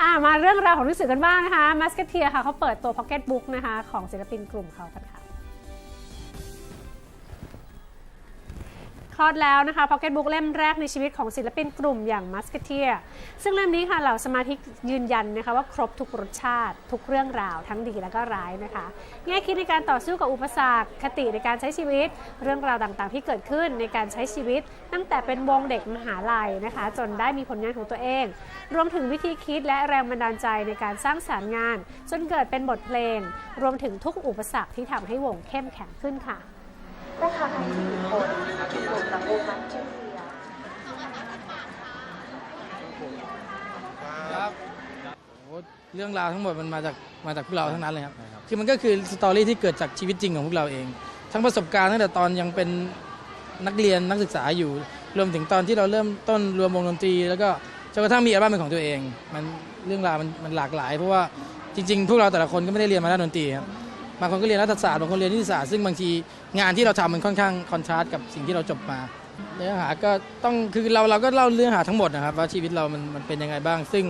อ่ามาเรื่องราวของหนังสือกันบ้างนะคะมาสเกเทียค่ะเขาเปิดตัวพ็อกเก็ตบุ๊กนะคะของศิลปินกลุ่มเขากันค่ะ คลอดแล้วนะคะพ็อกเก็ตบุ๊กเล่มแรกในชีวิตของศิลปินกลุ่มอย่างมัสกเทียซึ่งเล่มนี้ค่ะเหล่าสมาชิกยืนยันนะคะว่าครบทุกรสชาติ ทุกเรื่องราวทั้งดีและก็ร้ายนะคะแง่คิดในการต่อสู้กับอุปสรรคคติในการใช้ชีวิต เรื่องราวต่างๆ ที่เกิดขึ้นในการใช้ชีวิต ตั้งแต่เป็นวงเด็กมหาลัยนะคะ จนได้มีผลงานของตัวเอง รวมถึงวิธีคิดและแรงบันดาลใจในการสร้างสารรค์งาน จนเกิดเป็นบทเพลง รวมถึงทุกอุปสรรคที่ทำให้วงเข้มแข็งขึ้นค่ะ เจเซียครับโอ้เรื่องราวทั้งหมดมันมาจากมาจากพวกเราทั้งนั้นเลยครับ คือมันก็คือสตอรี่ที่เกิดจากชีวิตจริงของพวกเราเอง ทั้งประสบการณ์ตั้งแต่ตอนยังเป็นนักเรียนนักศึกษาอยู่ รวมถึงตอนที่เราเริ่มต้นรวมวงดนตรี แล้วก็จนกระทั่งมีอัลบั้มเป็นของตัวเอง มันเรื่องราวมันมันหลากหลาย เพราะว่าจริง ๆ พวกเราแต่ละคนก็ไม่ได้เรียนมาด้านดนตรีครับบางคนก็เรียนรัฐศาสตร์บางคนเรียนนิติศาสตร์ซึ่งบางทีงานที่เราทำมันค่อนข้างคอนทราสต์กับสิ่งที่เราจบมา เนื้อหาก็ต้องคือเราเราก็เล่าเรื่องหาทั้งหมดนะครับว่าชีวิตเรามันมันเป็นยังไงบ้าง ซึ่ง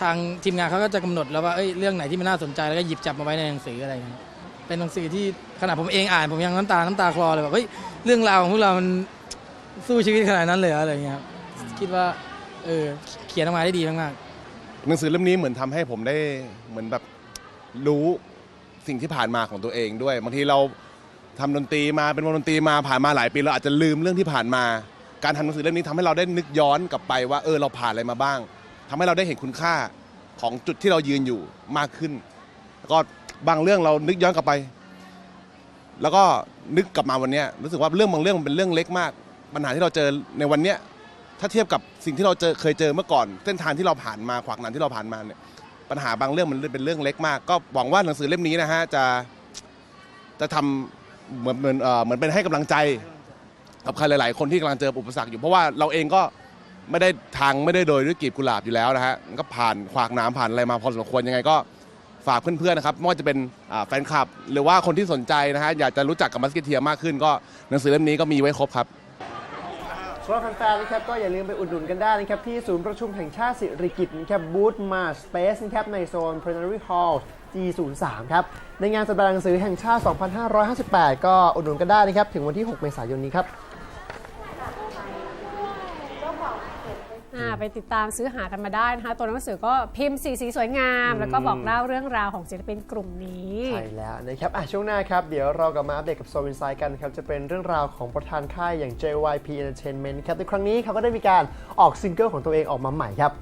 ทางทีมงานเขาก็จะกำหนดแล้วว่าเอ้ยเรื่องไหนที่มันน่าสนใจแล้วก็หยิบจับมาไว้ในหนังสืออะไรเงี้ยเป็นหนังสือที่ขนาดผมเองอ่านผมยังน้ำตาน้ำตาคลอเลยแบบเฮ้ยเรื่องราวของพวกเรามันสู้ชีวิตขนาดนั้นเลยอะไรเงี้ยครับคิดว่าเออเขียนออกมาได้ดีมากๆหนังสือเล่มนี้เหมือนทำให้ผมได้เหมือนแบบรู้ สิ่งที่ผ่านมาของตัวเองด้วยบางทีเราทำดนตรีมาเป็นวงดนตรีมาผ่านมาหลายปีเราอาจจะลืมเรื่องที่ผ่านมา การทำหนังสือเล่มนี้ทำให้เราได้นึกย้อนกลับไปว่าเออเราผ่านอะไรมาบ้างทำให้เราได้เห็นคุณค่าของจุดที่เรายืนอยู่มากขึ้น แล้วก็บางเรื่องเรานึกย้อนกลับไป แล้วก็นึกกลับมาวันเนี้ยรู้สึกว่าเรื่องบางเรื่องมันเป็นเรื่องเล็กมาก ปัญหาที่เราเจอในวันเนี้ยถ้าเทียบกับสิ่งที่เราเจอเคยเจอเมื่อก่อน เส้นทางที่เราผ่านมาขวากหนามที่เราผ่านมาเนี่ย ปัญหาบางเรื่องมันเป็นเรื่องเล็กมาก ก็หวังว่าหนังสือเล่มนี้นะฮะจะจะทำเหมือนเหมือนเออเหมือนเป็นให้กำลังใจกับใครหลาย ๆ คนที่กำลังเจออุปสรรคอยู่เพราะว่าเราเองก็ไม่ได้ทางไม่ได้โดยด้วยกีบกุหลาบอยู่แล้วนะฮะก็ผ่านขวากน้ำผ่านอะไรมาพอสมควรยังไงก็ฝากเพื่อนๆนะครับไม่ว่าจะเป็นแฟนคลับ หรือว่าคนที่สนใจนะฮะอยากจะรู้จักกับมัสกิเทียมากขึ้น ก็หนังสือเล่มนี้ก็มีไว้ครบครับำหรับแฟนๆนะครับก็อย่าลืมไปอุดหนุนกันได้นะครับที่ศูนย์ประชุมแห่งชาติสิริกิติ์นะครับบูธมาสเปซนะครับในโซน Plenary Hall G03 ครับในงานสัปดาห์หนังสือแห่งชาติ 2558 ก็อุดหนุนกันได้นะครับถึงวันที่ 6 เมษายนนี้ครับ อ่า ไปติดตามซื้อหากันมาได้นะคะ ตัวหนังสือก็พิมพ์สีสีสวยงาม แล้วก็บอกเล่าเรื่องราวของศิลปินกลุ่มนี้ ใช่แล้วนะครับอะช่วงหน้าครับ เดี๋ยวเรากลับมาอัปเดตกับโซวินไซด์กันครับ จะเป็นเรื่องราวของประธานค่ายอย่าง JYP Entertainment ครับในครั้งนี้เขาก็ได้มีการออกซิงเกิลของตัวเองออกมาใหม่ครับ